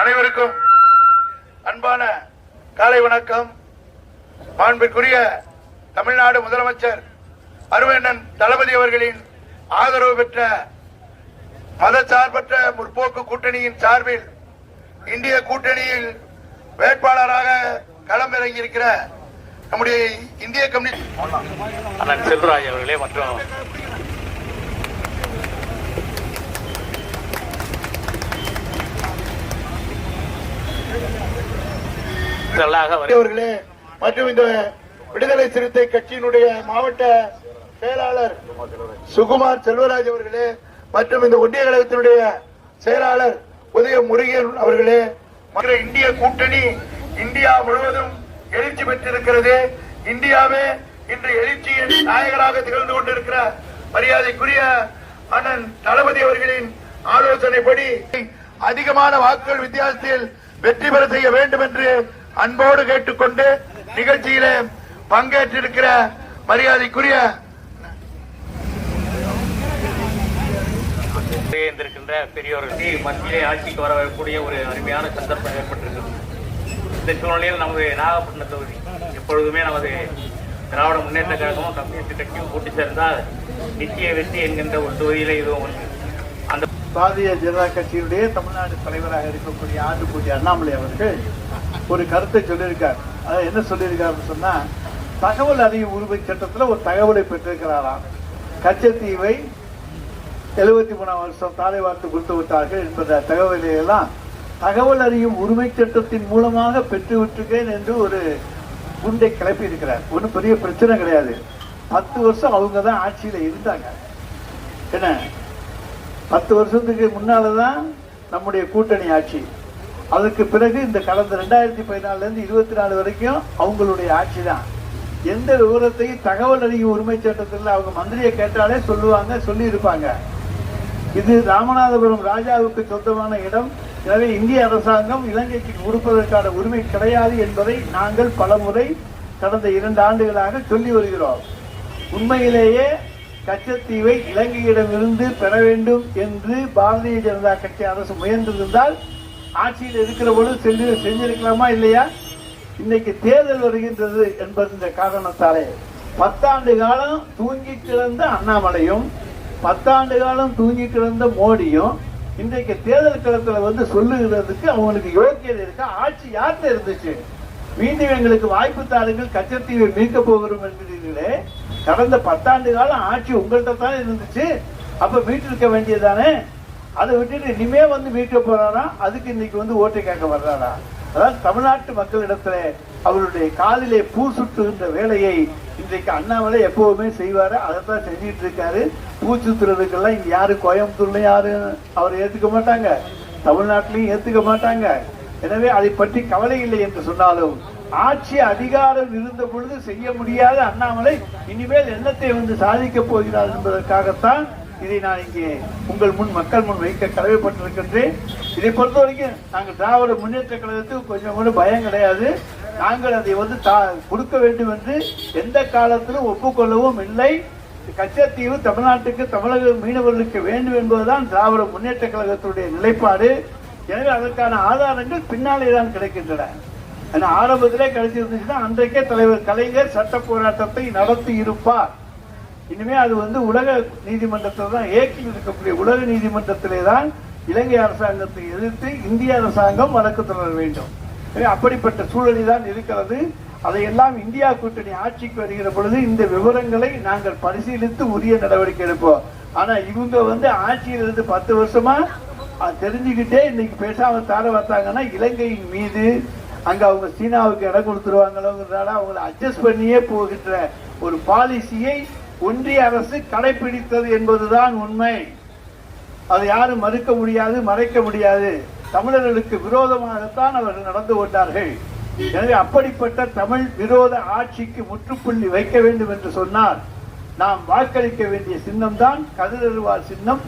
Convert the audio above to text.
அனைவருக்கும் அன்பான காலை வணக்கம். மாண்பிற்குரிய தமிழ்நாடு முதலமைச்சர் அருவேண்ணன் தளபதி அவர்களின் ஆதரவு பெற்ற மதச்சார்பற்ற முற்போக்கு கூட்டணியின் சார்பில் இந்திய கூட்டணியில் வேட்பாளராக களமிறங்கியிருக்கிற நம்முடைய இந்திய கம்யூனிஸ்ட் அண்ணன் செல்வராஜ் அவர்களே மற்றும் அவர்களே மற்றும் இந்த விடுதலை சிறுத்தை கட்சியினுடைய மாவட்ட செயலாளர் சுகுமார் செல்வராஜ் அவர்களே மற்றும் இந்த ஒன்றிய கழகத்தினுடைய செயலாளர் உதய முருகன் அவர்களே மற்ற இந்திய கூட்டணி இந்தியா முழுவதும் எழுச்சி பெற்றிருக்கிறது. இந்தியாவே இன்று எழுச்சியின் நாயகராக திகழ்ந்து கொண்டிருக்கிற மரியாதைக்குரிய அண்ணன் தளபதி அவர்களின் ஆலோசனைப்படி அதிகமான வாக்குகள் வித்தியாசத்தில் வெற்றி பெற செய்ய வேண்டும் என்று அன்போடு கேட்டுக்கொண்டு நிகழ்ச்சியிலே பங்கேற்றிருக்கிற மரியாதைக்குரிய இருந்திருக்கின்ற பெரியோர்களுக்கு மத்தியிலே ஆட்சிக்கு வரக்கூடிய ஒரு அருமையான சந்தர்ப்பம் ஏற்பட்டிருக்கிறது. இந்த சூழ்நிலையில் நமது நாகப்பட்டினம் தொகுதி எப்பொழுதுமே நமது திராவிட முன்னேற்ற கழகமும் கம்யூனிஸ்ட் கட்சியும் கூட்டி சேர்ந்தால் நிச்சய வெற்றி என்கின்ற ஒரு தொகுதியிலே இதுவும் ஒன்று. அந்த பாரதிய ஜனதா கட்சியினுடைய தமிழ்நாடு தலைவராக இருக்கக்கூடிய ஆண்டுக்குடி அண்ணாமலை அவர்கள் ஒரு கருத்தை சொல்லியிருக்கார். அதை என்ன சொல்லியிருக்காருன்னு சொன்னால் தகவல் அறியும் உரிமை சட்டத்தில் ஒரு தகவலை பெற்றிருக்கிறாராம். கச்சத்தீவை எழுபத்தி மூணாம் வருஷம் தாலை வார்த்து கொடுத்து விட்டார்கள் என்பத தகவலையெல்லாம் தகவல் அறியும் உரிமை சட்டத்தின் மூலமாக பெற்று விட்டுருக்கேன் என்று ஒரு குண்டை கிளப்பி இருக்கிறார் ஒன்றும் பெரிய பிரச்சனை கிடையாது. பத்து வருஷம் அவங்க தான் ஆட்சியில் இருந்தாங்க. என்ன? பத்து வருஷத்துக்கு முன்னாலதான் நம்முடைய கூட்டணி ஆட்சி. அதுக்கு பிறகு இந்த கடந்த ரெண்டாயிரத்தி பதினாலுல இருந்து இருபத்தி நாலு வரைக்கும் அவங்களுடைய ஆட்சி தான் எந்த விவரத்தையும் தகவல் அறியும் உரிமை சட்டத்தில் அவங்க மந்திரியை கேட்டாலே சொல்லுவாங்க சொல்லி இருப்பாங்க இது ராமநாதபுரம் ராஜாவுக்கு சொந்தமான இடம். எனவே இந்திய அரசாங்கம் இலங்கைக்கு கொடுப்பதற்கான உரிமை கிடையாது என்பதை நாங்கள் பலமுறை கடந்த இரண்டு ஆண்டுகளாக சொல்லி வருகிறோம். உண்மையிலேயே கச்சத்தீவை இலங்கையிடமிருந்து பெற வேண்டும் என்று பாரதிய ஜனதா கட்சி அரசு முயன்றிருந்தால் ஆட்சியில் இருக்கிற பொழுது செஞ்சு செஞ்சிருக்கலாமா இல்லையா? இன்னைக்கு தேர்தல் வருகின்றது என்பது காரணத்தாலே. பத்தாண்டு காலம் தூங்கி கிடந்த அண்ணாமலையும் பத்தாண்டு காலம் தூங்கி கிடந்த மோடியும் இன்றைக்கு தேர்தல் களத்துல வந்து சொல்லுகிறதுக்கு அவங்களுக்கு யோக்கியது இருக்கு ஆட்சி யார்கிட்ட இருந்துச்சு? மீண்டும் எங்களுக்கு வாய்ப்பு தாருங்கள் கச்சத்தீவை மீட்க போகிறோம் என்கிறீர்களே. கடந்த பத்தாண்டு காலம் ஆட்சி உங்கள்கிட்ட தான் இருந்துச்சு. அப்ப மீட்டிருக்க வேண்டியதானே அதை விட்டுட்டு இனிமே வந்து மீட்க போறாரா அதுக்கு இன்னைக்கு வந்து ஓட்டு கேட்க வர்றாரா அதாவது தமிழ்நாட்டு மக்களிடத்துல அவருடைய காதிலே பூ சுட்டுகின்ற வேலையை இன்றைக்கு அண்ணாமலை எப்பவுமே செய்வாரு. அதைத்தான் செஞ்சுட்டு இருக்காரு. பூ சுத்துறதுக்கெல்லாம் இங்க யாரு கோயம்புத்தூர்ல யாரும் அவர் ஏத்துக்க மாட்டாங்க. தமிழ்நாட்டிலையும் ஏத்துக்க மாட்டாங்க. எனவே அதை பற்றி கவலை இல்லை என்று சொன்னாலும் ஆட்சி அதிகாரம் இருந்த பொழுது செய்ய முடியாத அண்ணாமலை இனிமேல் என்னத்தை வந்து சாதிக்க போகிறார் என்பதற்காகத்தான் இதை நான் இங்கே உங்கள் முன் மக்கள் முன் வைக்க கடமைப்பட்டிருக்கின்றேன். இதை பொறுத்த வரைக்கும் நாங்கள் திராவிட முன்னேற்ற கழகத்துக்கு கொஞ்சம் கூட பயம் கிடையாது. நாங்கள் அதை வந்து தா- கொடுக்க வேண்டும் என்று எந்த காலத்திலும் ஒப்புக்கொள்ளவும் இல்லை. கச்சத்தீவு தமிழ்நாட்டுக்கு தமிழக மீனவர்களுக்கு வேண்டும் என்பதுதான் திராவிட முன்னேற்ற கழகத்துடைய நிலைப்பாடு. எனவே அதற்கான ஆதாரங்கள் பின்னாலே தான் கிடைக்கின்றன. ஆனா ஆரம்பத்திலே கிடைச்சிருந்துச்சுன்னா அன்றைக்கே தலைவர் கலைஞர் சட்ட போராட்டத்தை நடத்தி இருப்பார். இனிமே அது வந்து உலக நீதிமன்றத்தில் தான் ஏக்கில் இருக்கக்கூடிய உலக நீதிமன்றத்திலே தான் இலங்கை அரசாங்கத்தை எதிர்த்து இந்திய அரசாங்கம் வழக்கு தொடர வேண்டும். அப்படிப்பட்ட சூழலில் தான் இருக்கிறது. அதையெல்லாம் இந்தியா கூட்டணி ஆட்சிக்கு வருகிற பொழுது இந்த விவரங்களை நாங்கள் பரிசீலித்து உரிய நடவடிக்கை எடுப்போம். ஆனா இவங்க வந்து ஆட்சியில் இருந்து பத்து வருஷமா அது தெரிஞ்சுக்கிட்டே இன்னைக்கு பேசாம தார பார்த்தாங்கன்னா இலங்கையின் மீது அங்க அவங்க சீனாவுக்கு இடம் கொடுத்துருவாங்களோங்கிறதால அவங்களை அட்ஜஸ்ட் பண்ணியே போகின்ற ஒரு பாலிசியை ஒன்றிய அரசு கடைபிடித்தது என்பதுதான் உண்மை. அதை யாரும் மறுக்க முடியாது மறைக்க முடியாது. தமிழர்களுக்கு விரோதமாகத்தான் அவர்கள் நடந்து கொண்டார்கள். எனவே அப்படிப்பட்ட தமிழ் விரோத ஆட்சிக்கு முற்றுப்புள்ளி வைக்க வேண்டும் என்று சொன்னால் நாம் வாக்களிக்க வேண்டிய சின்னம் தான் கதிரருவார் சின்னம்.